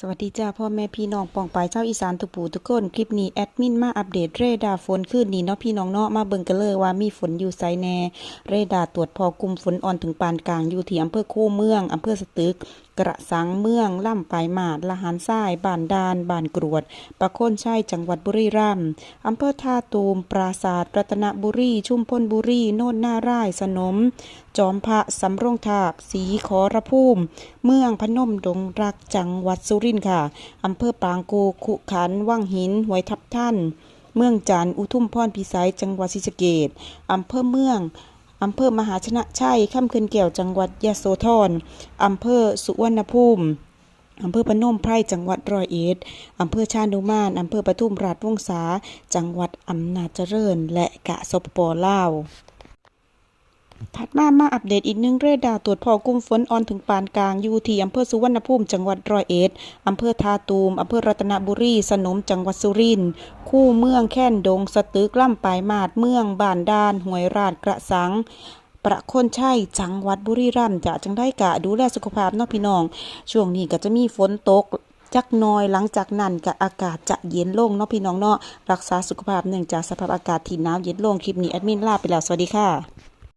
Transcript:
สวัสดีจ้าพ่อแม่พี่น้องปองปายเจ้าอีสานทุกปู่ทุกคนคลิปนี้แอดมินมาอัปเดตเรดาร์ฝนขึ้นนี้เนาะพี่น้องเนาะมาเบิ่งกันเลยว่ามีฝนอยู่ไซแน่เรดาร์ตรวจพอกลุ่มฝนอ่อนถึงปานกลางอยู่ที่อำเภอคูเมืองอำเภอสตึก กระสังเมืองล่ำปลายหมาดละหารทรายบ้านดานบ้านกรวดประโคนชัยจังหวัดบุรีรัมย์อำเภอท่าตูม ปราศาสตร์รัตนบุรี ชุมพลบุรีโน่นนาร่ายสนม จอมพระสำโรงทาบสีขอระภูมิ เมืองพนมดงรักจังหวัดสุรินทร์ค่ะอำเภอปางกูขุขันว่างหินหวยทับท่าน เมืองจันอุทุมพรพิสัยจังหวัดศรีสะเกษอำเภอเมืองอำเภอมหาชนะชัยข้ามคืนแก้วจังหวัดยะโสธรอำเภอสุวรรณภูมิอำเภอพนมไพรจังหวัดร้อยเอ็ดอำเภอชานุมานอำเภอปทุมราชวงศาจังหวัดอำนาจเจริญ และกะสปปลาว ถัดมามาอัปเดตอีกหนึ่งเรดาร์ตรวจพอกลุ่มฝนออนถึงปานกลางอยู่ที่อำเภอสุวรรณภูมิจังหวัดร้อยเอ็ดอำเภอทาตูมอำเภอรัตนบุรีสนมจังหวัดสุรินทร์คู่เมืองแค่นดง สตึกล่ำปลายมาดเมืองบ้านดานหวยราดกระสังประคนชัยจังหวัดบุรีรัมย์จะจังได้กะดูแลสุขภาพเนาะพี่น้อง ช่วงนี้ก็จะมีฝนตกจักน้อยหลังจากนั้นก็อากาศจะเย็นลงเนาะพี่น้องเนาะรักษาสุขภาพเนื่องจากสภาพอากาศที่หนาวเย็นลงคลิปนี้แอดมินลาไปแล้วสวัสดีค่ะ